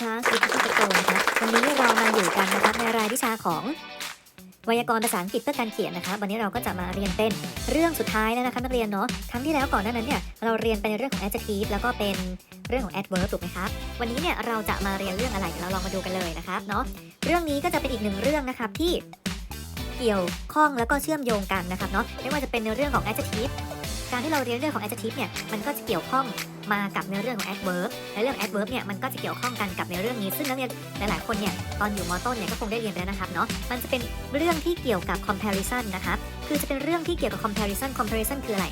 คลาสวิทยาตะโกนะคะวันนี้เรามาอยู่กันนะครับในรายวิชาของไวยากรณ์ภาษาอังกฤษเพื่อการเขียนนะคะวันนี้เราก็จะมาเรียนเป็นเรื่องสุดท้ายแล้วนะคะนักเรียนเนาะครั้งที่แล้วก่อนหน้านั้นเนี่ยเราเรียนเป็นเรื่องของ adjective แล้วก็เป็นเรื่องของ adverb ถูกไหมครับวันนี้เนี่ยเราจะมาเรียนเรื่องอะไรเดี๋ยวเราลองมาดูกันเลยนะครับเนาะเรื่องนี้ก็จะเป็นอีกหนึ่งเรื่องนะครับที่เกี่ยวข้องแล้วก็เชื่อมโยงกันนะครับเนาะไม่ว่าจะเป็นในเรื่องของ adjective การที่เราเรียนเรื่องของ adjective เนี่ยมันก็จะเกี่ยวข้องมากับในเรื่องของ adverb และเรื่อง adverb เนี่ยมันก็จะเกี่ยวข้องกันกับในเรื่องนี้ ซึ่งนักเรียนหลายๆคนเนี่ยตอนอยู่มต้นเนี่ยก็คงได้เรียนไปแล้วนะครับเนาะมันจะเป็นเรื่องที่เกี่ยวกับ comparison นะครับคือจะเป็นเรื่องที่เกี่ยวกับ comparison comparison คืออะไร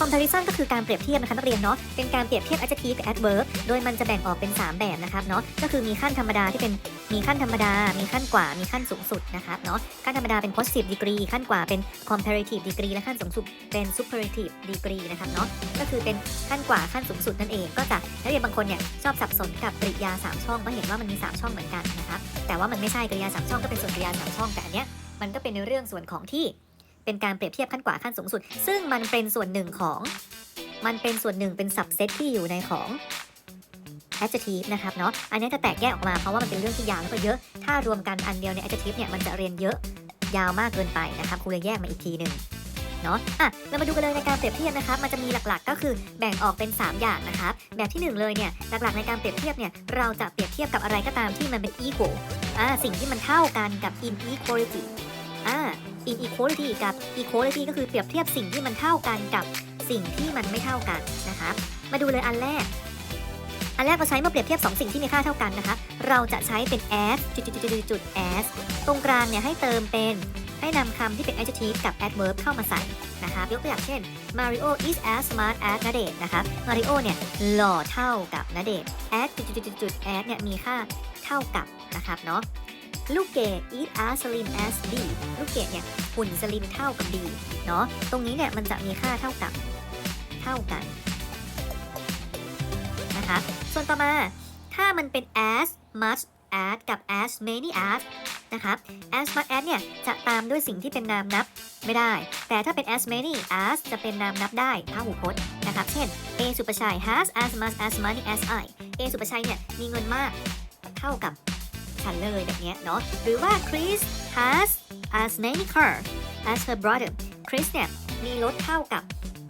comparison ก็คือการเปรียบเทียบนะคะนักเรียนเนาะเป็นการเปรียบเทียบ adjective กับ adverb โดยมันจะแบ่งออกเป็น 3 แบบนะครับเนาะก็คือมีขั้นธรรมดาที่เป็นมีขั้นธรรมดา มีขั้นกว่า มีขั้นสูงสุดนะครับเนาะขั้นธรรมดาเป็น positive degree ขั้นกว่าเป็น comparative degree และขั้นสูงสุดเป็น superlative degree นะครับเนาะก็คือเป็นขั้นกว่าขั้นสูงสุดนั่นเอง ก็จะนักเรียนบางคนเนี่ยชอบสับสนกับกริยา 3 ช่องเพราะเห็นว่ามันมี 3 ช่องเหมือนกันนะครับแต่ว่ามันไม่ใช่กริยา3ช่องก็เป็นส่วนกริยา3ช่องแต่อันเนี้ยมันก็เป็นในเรื่องส่วนของที่ เป็นการเปรียบเทียบขั้นกว่าขั้นสูงสุด ซึ่งมันเป็นส่วนหนึ่งของ มันเป็นส่วนหนึ่งเป็น subset ที่อยู่ในของ adjective นะครับเนาะ อันนี้จะแตกแยกออกมาเพราะว่ามันเป็นเรื่องที่ยาวแล้วก็เยอะ ถ้ารวมกันอันเดียวใน adjective เนี่ยมันจะเรียนเยอะยาวมากเกินไปนะครับครูเลยแยกมาอีกทีหนึ่งเนาะอะเรามาดูกันเลยในการเปรียบเทียบนะครับ มันจะมีหลักๆ ก็คือแบ่งออกเป็น 3 อย่างนะครับ แบบที่ 1 เลยเนี่ย หลักๆ ในการเปรียบเทียบเนี่ย เราจะเปรียบเทียบกับอะไรก็ตามที่มันเป็น equal อ่า สิ่งที่มันเท่ากันกับ inequality อ่า inequality กับ equality ก็คือเปรียบเทียบสิ่งที่มันเท่ากันกับสิ่งที่มันไม่เท่ากันนะครับ มาดูเลยอันแรก อันแรกเราใช้เมื่อเปรียบเทียบ 2 สิ่งที่มีค่าเท่ากันนะคะ เราจะใช้เป็น as จุดๆๆๆ as ตรงกลางเนี่ยให้เติมเป็น ให้นำคำที่เป็น adjective กับ adverb เข้ามาใส่นะคะยกตัวอย่างเช่น Mario is as smart as ณเดชน์นะคะ Mario เนี่ยหล่อเท่ากับณเดชน์ as จุดๆๆ as เนี่ยมีค่าเท่ากับนะครับเนาะ ลูกเกด is as slim as D ลูกเกดเนี่ยหุ่นสลิมเท่ากับ D เนาะตรงนี้เนี่ยมันจะมีค่าเท่ากับเท่ากันนะคะส่วนต่อมาถ้ามันเป็น as much as กับ as many as นะครับ as much as เนี่ยจะตามด้วยสิ่งที่เป็นนามนับไม่ได้ แต่ถ้าเป็น as many as จะเป็นนามนับได้พหูพจน์นะครับ เช่น A สุประชัย has as much as money as I A สุประชัยเนี่ยมีเงินมากเท่ากับ ฉันเลยแบบเนี้ยเนาะหรือว่า Chris has as many car as her brother Chris เนี่ยมีรถเท่ากับ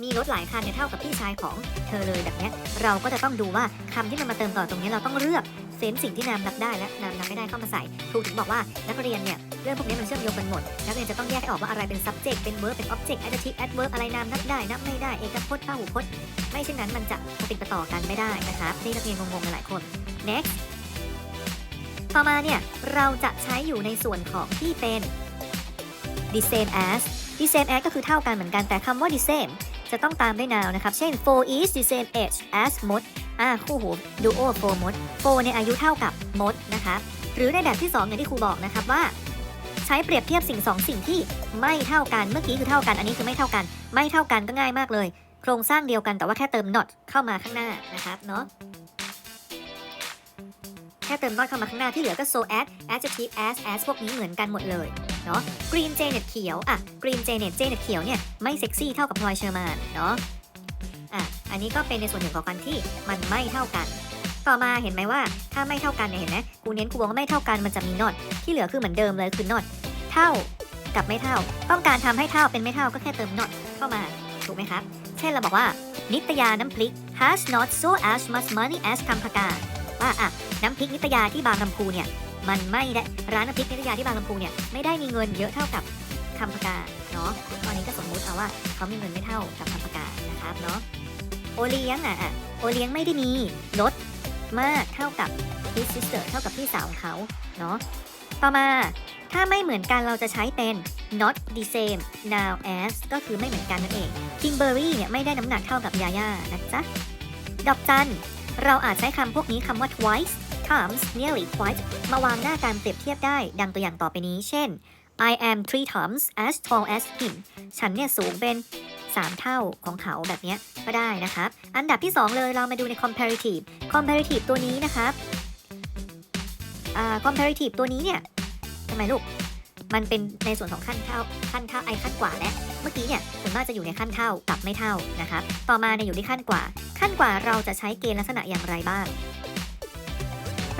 มีรถหลายคันเนี่ยเท่ากับพี่ชายของเธอเลยแบบเนี้ยเราก็จะต้องดูว่าคำที่มันมาเติมต่อตรงนี้เราต้องเลือกเฟ้นสิ่งที่นามนับได้และนามนับไม่ได้เข้ามาใส่ครูถึงบอกว่านักเรียนเนี่ยเรื่องพวกนี้มันเชื่อมโยงกันหมด นักเรียนจะต้องแยกให้ออกว่าอะไรเป็น subject เป็น verb เป็น object adjective adverb อะไรนามนับได้นับไม่ได้เอกพจน์พหูพจน์ ไม่เช่นนั้นมันจะปฏิดต่อกันไม่ได้นะครับนี่นักเรียนงงๆหลายคน next ต่อมาเนี่ย เราจะใช้อยู่ในส่วนของที่เป็น the same as the same as ก็คือเท่ากันเหมือนกันแต่คำว่า the same จะต้องตามด้วย noun นะครับ เช่น four is the same age as มดอ่าคู่หูดูโอโฟมดโฟในอายุเท่ากับมดนะคะหรือในแบบที่2อย่างที่ครูบอกนะครับว่า ใช้เปรียบเทียบสิ่ง 2 สิ่งที่ไม่เท่ากันเมื่อกี้คือเท่ากัน อันนี้คือไม่เท่ากัน ไม่เท่ากันก็ง่ายมากเลย โครงสร้างเดียวกันแต่ว่าแค่เติม not เข้ามาข้างหน้านะครับเนาะ ค่เติม not เข้ามาข้างหน้าที่เหลือก็ so as adjective as as พวกนี้เหมือนกันหมดเลยเนาะ green janet เขียวอะ green janet janet เขียวเนี่ยไม่เซ็กซี่เท่ากับพลอยเชอร์มานเนาะอะอันนี้ก็เป็นในส่วนหนึ่งของการที่มันไม่เท่ากัน ต่อมาเห็นไหมว่าถ้าไม่เท่ากันเนี่ยเห็นไหมกูเน้นกูบอกว่าไม่เท่ากันมันจะมี not ที่เหลือคือเหมือนเดิมเลยคือ not เท่ากับไม่เท่า ต้องการทำให้เท่าเป็นไม่เท่าก็แค่เติม not เข้ามาถูกไหมครับ เช่นเราบอกว่า นิตยาน้ำพริก has not so as much money as คำพกา ว่าอะน้ำพริกนิตยาที่บางลำพูเนี่ยมันไม่ได้ร้านน้ำพริกนิตยาที่บางลำพูเนี่ยไม่ได้มีเงินเยอะเท่ากับคำพกาเนาะตอนนี้ก็สมมุติเอาว่าเขามีเงินไม่เท่ากับคำพกานะครับเนาะโอเลี้ยงอะอะโอเลี้ยงไม่ได้มีรถมากเท่ากับ his sister เท่ากับพี่สาวของเขาเนาะต่อมาถ้าไม่เหมือนกันเราจะใช้เป็น not the same now as ก็คือไม่เหมือนกันนั่นเอง Kimberly เนี่ยไม่ได้น้ำหนักเท่ากับยาย่านะจ๊ะ ดอกจัน เราอาจใช้คำพวกนี้คำว่า twice times nearly twice มาวางหน้าการเปรียบเทียบได้ ดังตัวอย่างต่อไปนี้ เช่น I am three times as tall as him ฉันเนี่ยสูงเป็น 3 เท่าของเขาแบบเนี้ยก็ได้นะครับ อันดับที่ 2 เลยเรามาดูใน comparative comparative ตัวนี้นะครับ comparative ตัวนี้เนี่ยทำไมลูก มันเป็นในส่วนของขั้นเท่าขั้นเท่าไอขั้นกว่าและเมื่อกี้เนี่ยส่วนมากจะอยู่ในขั้นเท่ากับไม่เท่านะครับต่อมาเนี่ยอยู่ที่ขั้นกว่า ขั้นกว่าเราจะใช้เกณฑ์ลักษณะอย่างไรบ้าง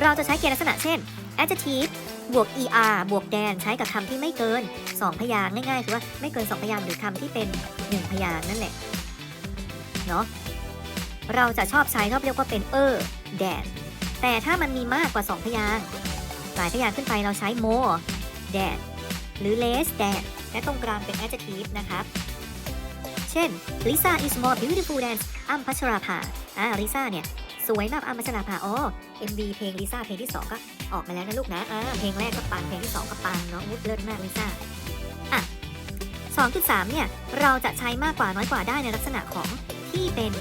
เราจะใช้เกณฑ์ลักษณะเช่น adjective บวก er บวก than ใช้กับคำที่ไม่เกิน 2 พยางง่ายๆคือว่าไม่เกิน 2 พยางหรือคำที่เป็น 1 พยางนั่นแหละเนาะเราจะชอบใช้เขาเรียกว่าเป็น er than แต่ถ้ามันมีมากกว่า 2 พยางหลายพยางขึ้นไปเราใช้ more than หรือ less than และตรงกลางเป็น adjective นะครับ เช่น Lisa is more beautiful than อ้ำพัชราภาอ่า Lisa เนี่ย สวยมากอ้ำพัชราภาอ๋อ MV เพลง Lisa เพลงที่ 2 ก็ออกมาแล้วนะลูกนะอ่าเพลงแรกก็ปังเพลงที่ 2 ก็ปังเนาะวุฒเลิศมาก Lisa อะ2.3 เนี่ย เราจะใช้มากกว่าน้อยกว่าได้ในลักษณะของที่เป็น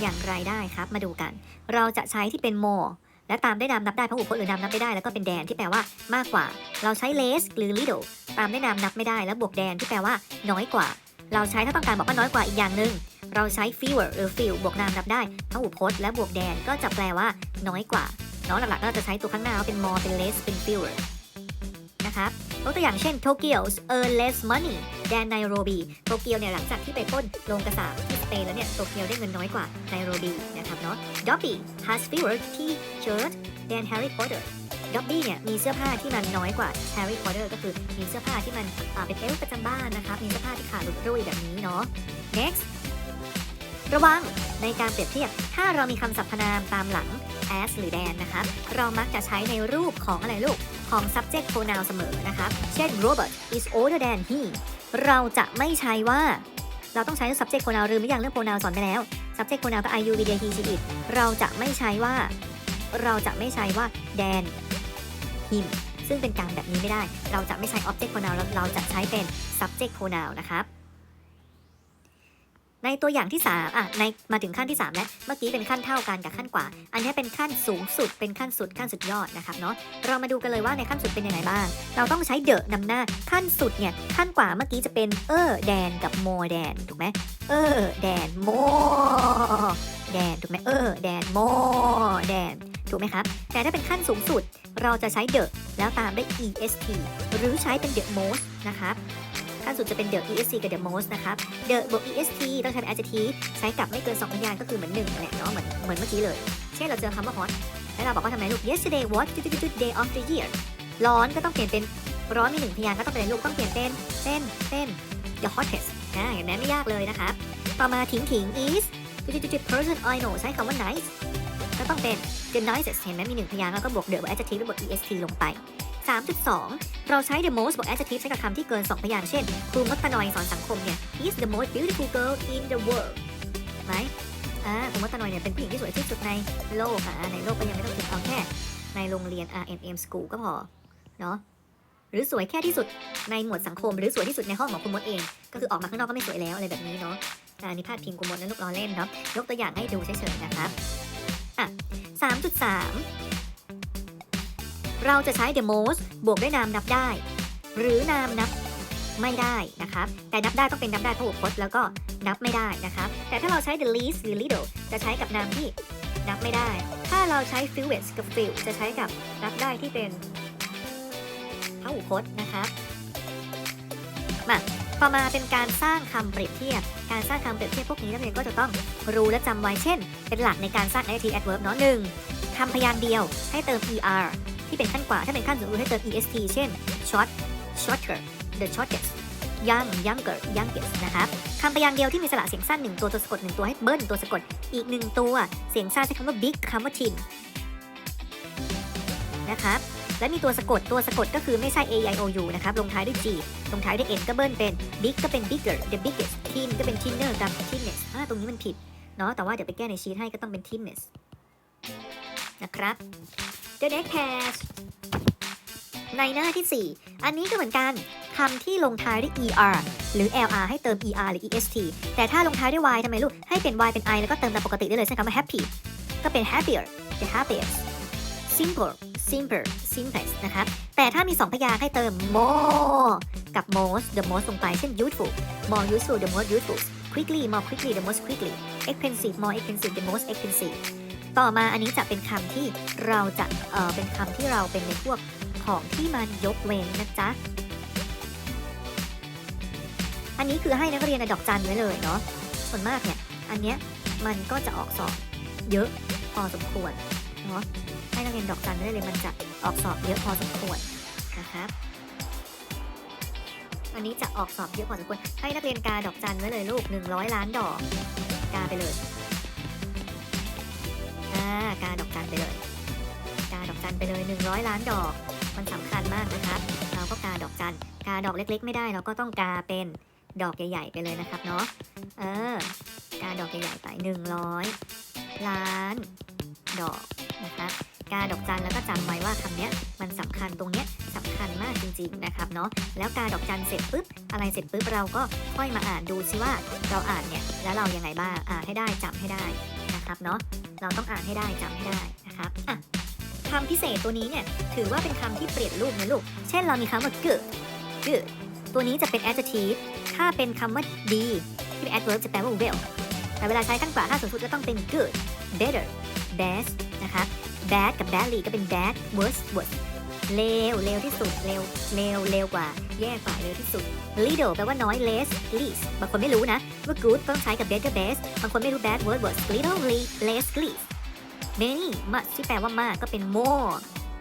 อย่างไรได้ครับ มาดูกัน เราจะใช้ที่เป็น more และตามด้วยนามนับได้พหูพจน์หรือนามนับไม่ได้แล้วก็เป็นแดนที่แปลว่ามากกว่า เราใช้ less หรือ little ตามด้วยนามนับไม่ได้แล้วบวกแดนที่แปลว่า น้อยกว่า เราใช้ถ้าต้องการบอกว่าน้อยกว่าอีกอย่างหนึ่งเราใช้ fewer หรือ few บวกนามนับได้พหูพจน์และบวกแดนก็จะแปลว่า น้อยกว่าเนาะหลักๆก็จะใช้ตัวข้างหน้าว่าเป็น more เป็น less เป็น fewer นะครับยกตัวอย่างเช่น Tokyo's earn less money than Nairobi โตเกียวเนี่ยหลังจากที่ไปป้นโรงกระสาบ เปนแล้วเนี่ยโตเกียวได้เงินน้อยกว่าไนโรบีนะครับเนาะ Dobby has fewer t-shirt than Harry Potter Dobby เนี่ยมีเสื้อผ้าที่มันน้อยกว่า Harry Potter ก็คือมีเสื้อผ้าที่มันเป็นเอล์ประจำบ้านนะครับมีเสื้อผ้าที่ขาดลุดรุ่ยแบบนี้เนาะ next ระวังในการเปรียบเทียบ ถ้าเรามีคำสรรพนามตามหลัง as หรือ than นะครับ เรามักจะใช้ในรูปของอะไรลูก ของ subject pronoun เสมอนะครับ เช่น Robert is older than he เราจะไม่ใช้ว่า เราต้องใช้ subject pronoun ลืมหรือยังเรื่อง pronoun สอนไปแล้ว subject pronoun ก็ I you we they he she it เราจะไม่ใช้ว่า เราจะไม่ใช้ว่า Dan him ซึ่งเป็นการแบบนี้ไม่ได้ เราจะไม่ใช้ object pronoun เราจะใช้เป็น subject pronoun นะครับ ในตัวอย่างที่3อะในมาถึงขั้นที่ 3 แล้ว เมื่อกี้เป็นขั้นเท่ากันกับขั้นกว่า อันนี้เป็นขั้นสูงสุด เป็นขั้นสุดขั้นสุดยอดนะครับเนาะ เรามาดูกันเลยว่าในขั้นสุดเป็นยังไงบ้าง เราต้องใช้เดอะนำหน้า ขั้นสุดเนี่ย ขั้นกว่าเมื่อกี้จะเป็นเออแดนกับโมแดนถูกไหมเออแดนโมแดนถูกไหมเออแดนโมแดนถูกไหมครับ แต่ถ้าเป็นขั้นสูงสุด เราจะใช้เดอะแล้วตามด้วย est หรือใช้เป็น the most นะครับ ขั้นสุดจะเป็น the est กับ the most นะครับ the บวก est ต้องใช้เป็น adjective ใช้กับไม่เกิน2พยางค์ก็คือเหมือนหนึ่งแหละเนาะเหมือนเหมือนเมื่อกี้เลย เช่นเราเจอคำว่า hot แล้วเราบอกว่าทำไมลูก yesterday was day of the year ร้อนก็ต้องเปลี่ยนเป็นร้อนมีหนึ่งพยางค์ก็ต้องเป็นลูกต้องเปลี่ยนเป็นเป็นเป็น the hottest อ่าเห็นไหมไม่ยากเลยนะครับ ต่อมาถิงถิง is person I know ใช้คำว่า nice ก็ต้องเป็น the nicest เห็นไหมมีหนึ่งพยางค์แล้วก็บวก the adjective แล้วบวก est ลงไป 3.2 เราใช้ the most บวก adjective ใช้กับคำที่เกิน 2 พยางค์เช่นครูมดตนอยสอนสังคมเนี่ย is the most beautiful girl in the world ไหมอ่าครูมดตนอยเนี่ยเป็นผู้หญิงที่สวยที่สุดในโลกอะในโลกก็ยังไม่ต้องถึงเอาแค่ ในโรงเรียน RMM School ก็พอ เนาะหรือสวยแค่ที่สุดในหมวดสังคม หรือสวยที่สุดในห้องของคุณมดเอง ก็คือออกมาข้างนอกก็ไม่สวยแล้วอะไรแบบนี้เนาะอ่านี่พาดพิงคุณมดนะลูกล้อเล่นเนาะยกตัวอย่างให้ดูเฉยๆนะครับอะ3.3 เราจะใช้ the most บวกด้วยนามนับได้ หรือนามนับไม่ได้นะครับ แต่นับได้ต้องเป็นนับได้พหูพจน์แล้วก็นับไม่ได้นะครับ แต่ถ้าเราใช้ the least หรือ little จะใช้กับนามที่นับไม่ได้ ถ้าเราใช้ fewest กับ few จะใช้กับนับได้ที่เป็นพหูพจน์นะครับมาต่อมาเป็นการสร้างคำเปรียบเทียบ การสร้างคำเปรียบเทียบพวกนี้นักเรียนก็จะต้องรู้และจำไว้เช่น เป็นหลักในการสร้าง adjective adverb เนาะหนึ่งคำพยางค์เดียวให้เติม er ที่เป็นขั้นกว่าถ้าเป็นขั้นสูงสุดให้เติม est เช่น short shorter the shortest young younger youngest นะครับคำพยางค์เดียวที่มีสระเสียงสั้นหนึ่งตัวตัวสะกดหนึ่งตัวให้เบิ้ลตัวสะกดอีกหนึ่งตัวเสียงสั้นใช้คำว่า big คำว่า tin นะครับและมีตัวสะกดตัวสะกดก็คือไม่ใช่ a i o u นะครับ ลงท้ายด้วย g ลงท้ายด้วย n ก็เบิ้ลเป็น big ก็เป็น bigger the biggest thin ก็เป็น thinner กับ thinness อ่าตรงนี้มันผิดเนาะแต่ว่าเดี๋ยวไปแก้ในชีทให้ก็ต้องเป็น thinness นะครับ the next page ในหน้าที่ 4 อันนี้ก็เหมือนกันคำที่ลงท้ายด้วย er หรือ lr ให้เติม er หรือ est แต่ถ้าลงท้ายด้วย y ทำไมลูก ให้เป็น y เป็น i แล้วก็เติมตามปกติได้เลยใช่คำว่า happy ก็เป็น happier the happiest simple simple simplest นะครับ แต่ถ้ามี 2 พยางค์ให้เติม more กับ most the most ลงไป เช่น useful more useful the most useful quickly more quickly the most quickly expensive more expensive the most expensive ต่อมาอันนี้จะเป็นคำที่เราจะเออเป็นคำที่เราเป็นในพวกของที่มันยกเว้นนะจ๊ะอันนี้คือให้นักเรียนดอกจันไว้เลยเนาะส่วนมากเนี่ยอันเนี้ยมันก็จะออกสอบเยอะพอสมควรเนาะให้นักเรียนดอกจันได้เลยมันจะออกสอบเยอะพอสมควรนะครับอันนี้จะออกสอบเยอะพอสมควรให้นักเรียนกาดอกจันไว้เลยลูก 100 ล้านดอกกาไปเลยากาดอกจันไปเลยกาดอกจันไปเลย 100 ล้านดอก มันสำคัญมากนะครับ เราก็กาดอกจันกาดอกเล็ก ๆ ไม่ได้ เราก็ต้องกาเป็นดอกใหญ่ ๆ ไปเลยนะครับเนาะเออกาดอกใหญ่ๆไป 100 ล้านดอกนะครับกาดอกจันแล้วก็จำไว้ว่าคำเนี้ยมันสำคัญตรงเนี้ยสำคัญมากจริง ๆ นะครับเนาะแล้วกาดอกจันเสร็จปุ๊บอะไรเสร็จปุ๊บเราก็ค่อยมาอ่านดูซิว่าเราอ่านเนี่ยแล้วเรายังไงบ้างอ่านให้ได้จำให้ได้ นะครับเนาะเราต้องอ่านให้ได้จำให้ได้นะครับอะคำพิเศษตัวนี้เนี่ยถือว่าเป็นคำที่เปลี่ยนรูปนะลูก เช่นเรามีคำว่า good good ตัวนี้จะเป็น adjective ถ้าเป็นคำว่าดีที่เป็น adverb จะแปลว่า well แต่เวลาใช้ขั้นกว่าถ้าสูงสุดก็ต้องเป็น good better best นะครับ bad กับ badly ก็เป็น bad worse worse เลวเลวที่สุดเลวเลวเลวกว่า แย่กว่าเลวที่สุด little แปลว่าน้อย less least บางคนไม่รู้นะ ว่า good ต้องใช้กับ better best บางคนไม่รู้ bad worse worse little less least many much ที่แปลว่ามากก็เป็น more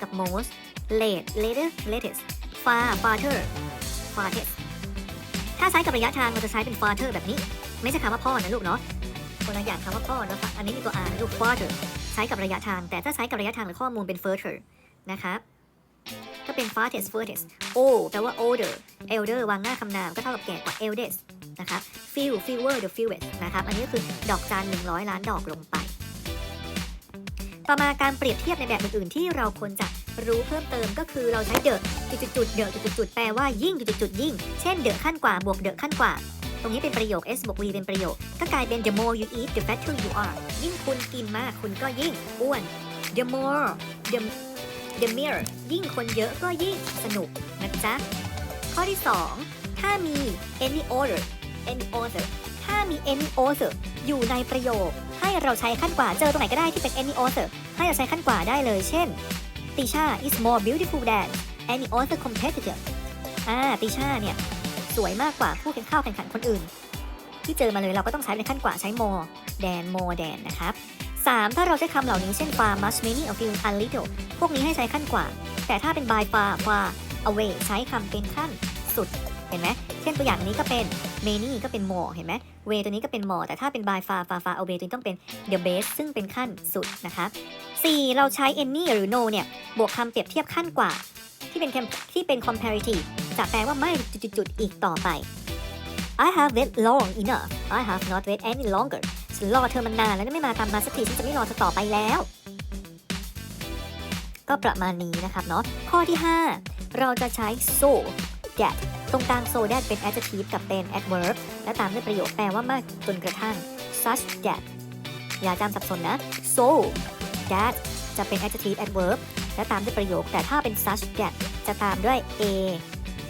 กับ most late later latest far farther farthest ถ้าใช้กับระยะทางเราจะใช้เป็น farther แบบนี้ ไม่ใช่คำว่าพ่อนะลูกเนาะคนละอย่างคำว่าพ่อนะอันนี้มีตัว r นะลูก farther ใช้กับระยะทาง แต่ถ้าใช้กับระยะทางหรือข้อมูลเป็น further นะครับ ก็เป็น farthest furthest o แปลว่า older elder วางหน้าคำนามก็เท่ากับแก่กว่า eldest นะครับ few fewer the fewest นะครับ อันนี้ก็คือดอกจัน100 ล้านดอกลงไป ต่อมาการเปรียบเทียบในแบบอื่นๆ ที่เราควรจะรู้เพิ่มเติมก็คือเราใช้เดอะจุดๆๆเดอะจุดๆๆแปลว่ายิ่งจุดๆๆยิ่ง เช่นเดอะขั้นกว่าบวกเดอะขั้นกว่า ตรงนี้เป็นประโยค s บวก v เป็นประโยค ก็กลายเป็น the more you eat the fatter you are ยิ่งคุณกินมากคุณก็ยิ่งอ้วน the more the the mere ยิ่งคนเยอะก็ยิ่งสนุกนะจ๊ะ ข้อที่ 2 ถ้ามี any order any order ถ้ามี any order อยู่ในประโยค ให้เราใช้ขั้นกว่าเจอตรงไหนก็ได้ที่เป็น any order ให้เราใช้ขั้นกว่าได้เลย เช่น ติชา is more beautiful than any other competitor อ่าติชาเนี่ย สวยมากกว่าผู้แข่งข้าวแข่งขันคนอื่น ที่เจอมาเลยเราก็ต้องใช้เป็นขั้นกว่าใช้ more than more than นะครับ 3. ถ้าเราใช้คำเหล่านี้เช่น far much many a few a little พวกนี้ให้ใช้ขั้นกว่า แต่ถ้าเป็น by far far away ใช้คำเป็นขั้นสุด เห็นไหม เช่นตัวอย่างนี้ก็เป็น many ก็เป็น more เห็นไหม way ตัวนี้ก็เป็น more แต่ถ้าเป็น by far far far away ตัวนี้ต้องเป็น the best ซึ่งเป็นขั้นสุดนะคะ 4. เราใช้ any หรือ no เนี่ย บวกคำเปรียบเทียบขั้นกว่า ที่เป็นที่เป็น comparative จะแปลว่าไม่จุดๆอีกต่อไป I have waited long enough I have not waited any longer ฉันรอเธอมานานแล้วไม่มาตามมาสักทีฉันจะไม่รอเธอต่อไปแล้ว ก็ประมาณนี้นะครับเนาะข้อที่ 5 เราจะใช้ so that ตรงกลาง so that เป็น adjective กับเป็น adverb และตามด้วยประโยคแปลว่ามากจนกระทั่ง such that อย่าจำสับสนนะ so that จะเป็น adjective adverb และตามด้วยประโยค แต่ถ้าเป็น such that จะตามด้วย a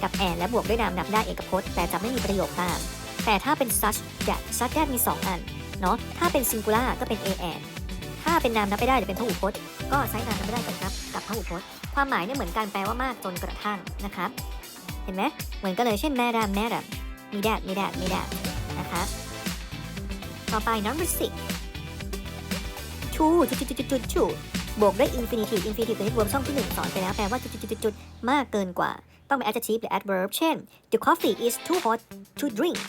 กับ and และบวกด้วยนามนับได้เอกพจน์ แต่จะไม่มีประโยคตาม แต่ถ้าเป็น such that such that มี 2 อัน เนาะถ้าเป็น singular ก็เป็น a and ถ้าเป็นนามนับไม่ได้หรือเป็นพหูพจน์ก็ใช้นามนับไม่ได้กับครับกับพหูพจน์ความหมายเนี่ยเหมือนกันแปลว่ามากจนกระทั่งนะครับ เห็นไหมเหมือนกันเลยเช่น madam madam มี that มี that มี that นะครับต่อไป number six to จุดจุดจุดจุด to บวกด้วย infinitive infinitive ตัวนี้รวมช่องที่หนึ่งสอนไปแล้วแปลว่าจุดจุดจุดจุดมากเกินกว่า ต้องเป็น adjective หรือ adverb เช่น the coffee is too hot to drink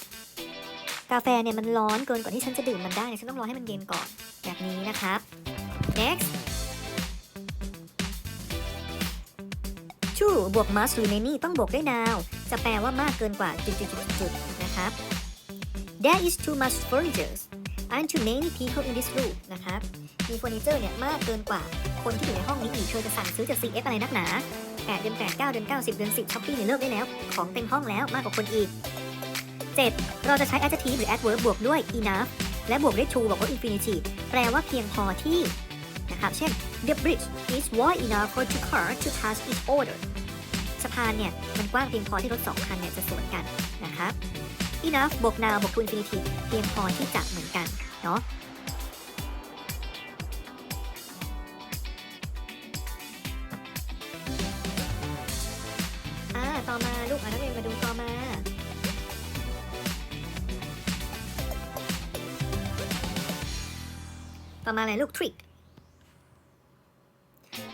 กาแฟเนี่ยมันร้อนเกินกว่าที่ฉันจะดื่มมันได้เนี่ยฉันต้องรอให้มันเย็นก่อนแบบนี้นะครับ next to บวก must หรือ many ต้องบวกด้วย now จะแปลว่ามากเกินกว่าจุดจุดจุดจุดนะครับ there is too much furniture and too many people in this room นะครับ มีเฟอร์นิเจอร์เนี่ยมากเกินกว่า คนที่อยู่ในห้องนี้อีกเธอจะสั่งซื้อจะ CF อะไรนักหนา8เดือน8 9เดือน9 10 เดือน 10ช้อปปี้เนี่ยเลิกได้แล้ว ของเต็มห้องแล้วมากกว่าคนอีก 7. เราจะใช้ adjective หรือ adverb บวกด้วย enough และบวกด้วย to บอกว่า infinitive แปลว่าเพียงพอที่นะครับ เช่น the bridge is wide enough for two cars to pass each other สะพานเนี่ย มันกว้างเพียงพอที่รถสองคันเนี่ยจะสวนกันนะครับ enough บวก now บวก infinitive เพียงพอที่จะเหมือนกันเนาะ ต่อมาอะไรลูก trick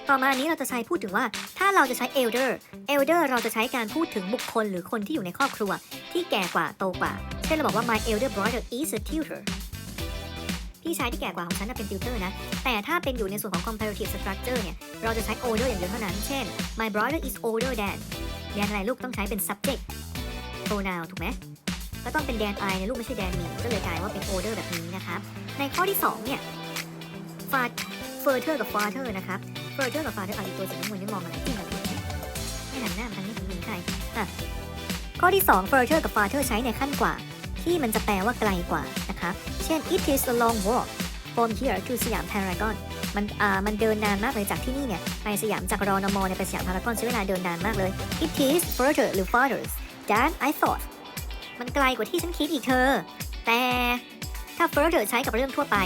ต่อมาอันนี้เราจะใช้พูดถึงว่าถ้าเราจะใช้ elder elder เราจะใช้การพูดถึงบุคคลหรือคนที่อยู่ในครอบครัว ที่แก่กว่าโตกว่า เช่นเราบอกว่า my elder brother is a tutor พี่ชายที่แก่กว่าของฉันเป็น tutor นะ แต่ถ้าเป็นอยู่ในส่วนของ comparative structure เนี่ย เราจะใช้ older อย่างเดียวเท่านั้น เช่น my brother is older than แดนอะไรลูกต้องใช้เป็น subject pronoun ถูกไหมก็ต้องเป็นแดน I นะลูกไม่ใช่แดนมีก็เลยกลายว่าเป็น older แบบนี้นะครับ ในข้อที่ 2 เนี่ย fa- further กับ farther นะครับ further กับ farther เอาอีกตัวสีน้ำเงินนี่มองอะไรจิ้มอะไรเนี่ยไม่หันหน้ามาทางนี้ถึงหญิงใครอะข้อที่2 further กับ farther ใช้ในขั้นกว่า ที่มันจะแปลว่าไกลกว่านะคะเช่น it is a long walk from here to สยาม Paragon มันอ่ามันเดินนานมากเลยจากที่นี่เนี่ยไปสยามจากรอนมเนี่ยไปสยามพารากอนใช้เวลาเดินนานมากเลย it is further หรือ farther than I thought มันไกลกว่าที่ฉันคิดอีกเธอ แต่ถ้า further ใช้กับเรื่องทั่วไป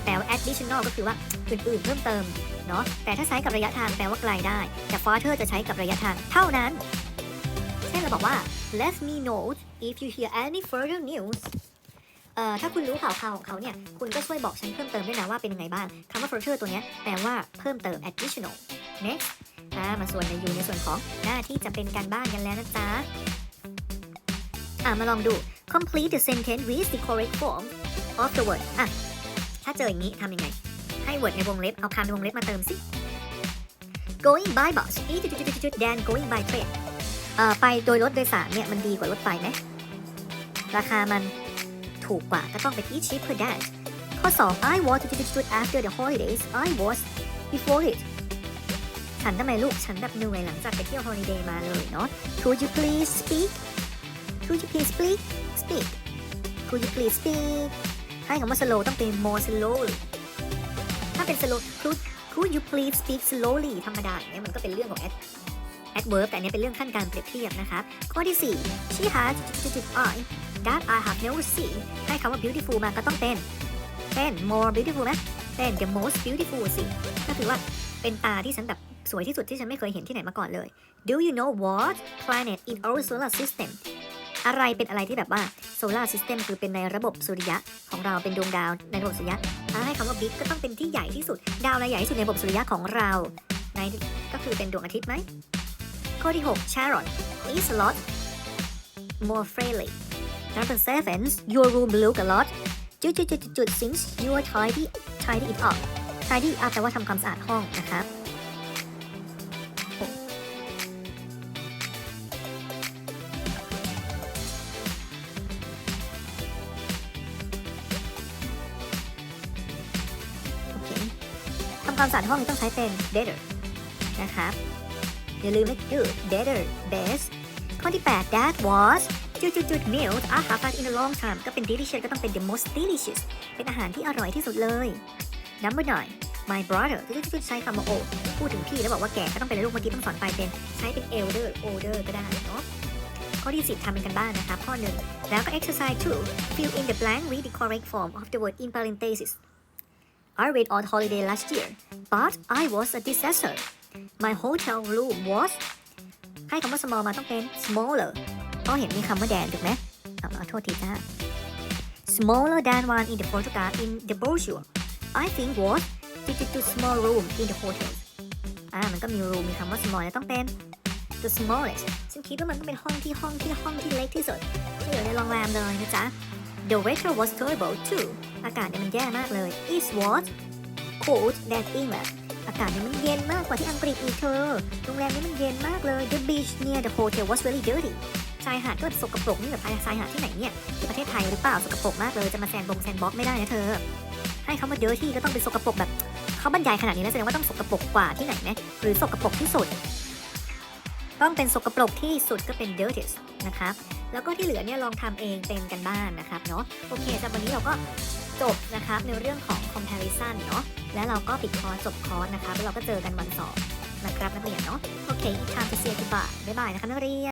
จะแปลว่า additional ก็คือว่าอื่นๆเพิ่มเติมเนาะแต่ถ้าใช้กับระยะทางแปลว่าไกลได้ แต่ farther จะใช้กับระยะทางเท่านั้น เช่นเราบอกว่า let me know if you hear any further news เอ่อถ้าคุณรู้ข่าวคราวของเขาเนี่ย คุณก็ช่วยบอกฉันเพิ่มเติมด้วยนะว่าเป็นยังไงบ้างคำว่า further ตัวเนี้ยแปลว่าเพิ่มเติม additional next อ่ามาส่วนในอยู่ในส่วนของหน้าที่จะเป็นการบ้านกันแล้วนะจ๊ะอะมาลองดู complete the sentence with the correct form of the word อะ ถ้าเจออย่างนี้ทำยังไง ให้ word ในวงเล็บ เอาคำในวงเล็บมาเติมสิ going by bus is than going by train เอ่อไปโดยรถโดยสารเนี่ยมันดีกว่ารถไฟไหมราคามันถูกกว่าก็ต้องเป็น is cheaper than ข้อ 2 I was จุดจุด after the holidays I was before it ฉันทำไมลูกฉันแบบเหนื่อยหลังจากไปเที่ยวฮอลิเดย์มาเลยเนาะ Could you please speak Could you please speak speak Could you please speak ให้คำว่า slow ต้องเป็น more slow ถ้าเป็น slow could could you please speak slowly ธรรมดาอย่างเงี้ยมันก็เป็นเรื่องของ ad adverb แต่เนี้ยเป็นเรื่องขั้นการเปรียบเทียบนะครับ ข้อที่ 4 she has eye that I have never seen ให้คำว่า beautiful มาก็ต้องเป็นเป็น more beautiful ไหมเป็น the most beautiful สิก็คือว่าเป็นตาที่ฉันแบบสวยที่สุดที่ฉันไม่เคยเห็นที่ไหนมาก่อนเลย Do you know what planet in our solar system อะไรเป็นอะไรที่แบบว่า solar system คือเป็นในระบบสุริยะของเราเป็นดวงดาวในระบบสุริยะถ้าให้คำว่า big ก็ต้องเป็นที่ใหญ่ที่สุด ดาวอะไรใหญ่ที่สุดในระบบสุริยะของเราในก็คือเป็นดวงอาทิตย์ไหมข้อที่6 Sharon is a lot more friendly number seven your room look a lot จุดจุดจุดจุด since you are tidy tidy it up tidy up แปลว่าทำความสะอาดห้องนะครับ ความสะอาดห้องต้องใช้เป็น better นะครับอย่าลืมนะ good better best ข้อที่ 8 that was จุดจุดจุด meal I have had in a long time ก็เป็น delicious ก็ต้องเป็น the most delicious เป็นอาหารที่อร่อยที่สุดเลย number 9 my brother จุดจุดจุดใช้คำว่า old พูดถึงพี่แล้วบอกว่าแก่ก็ต้องเป็นลูกเมื่อกี้ต้องสอนไปเป็นใช้เป็น elder older ก็ได้เนาะข้อที่10ทำเป็นกันบ้านนะครับ ข้อหนึ่งแล้วก็ exercise 2 fill in the blank with the correct form of the word in parentheses I went on holiday last year but I was a disaster my hotel room was ให้คำว่า small มาต้องเป็น smaller เพราะเห็นมีคำว่าแดนถูกไหมเอาโทษทีจ้า smaller than one in the photograph in the brochure I think was the, the, the small room in the hotel อ่ามันก็มี room มีคำว่า small แล้วต้องเป็น the smallest ฉันคิดว่ามันต้องเป็นห้องที่ห้องที่ห้องที่เล็กที่สุดที่อยู่ในโรงแรมเลยนะจ๊ะ the weather was terrible too อากาศเนี่ยมันแย่มากเลย it was cold than England อากาศเนี่ยมันเย็นมากกว่าที่อังกฤษอีกเธอ โรงแรมนี้มันเย็นมากเลย The beach near the hotel was very dirty ชายหาดก็สกปรกนี่แบบชายหาดที่ไหนเนี่ยประเทศไทยหรือเปล่าสกปรกมากเลยจะมาแซนบงแซนบ็อกไม่ได้นะเธอ ให้คำว่า dirty ก็ต้องเป็นสกปรกแบบเขาบรรยายขนาดนี้แล้วแสดงว่าต้องสกปรกกว่าที่ไหนไหมหรือสกปรกที่สุด ต้องเป็นสกปรกที่สุดก็เป็น dirtiest นะครับแล้วก็ที่เหลือเนี่ยลองทำเองเป็นกันบ้านนะครับเนาะโอเคสำหรับวันนี้เราก็ จบนะครับในเรื่องของ comparison เนาะแล้วเราก็ปิดคอร์สจบคอร์สนะครับแล้วเราก็เจอกันวันสอบนะครับนักเรียนเนาะโอเคอีกทางจะเสียที่บ่าบ๊ายบายนะคะนักเรียน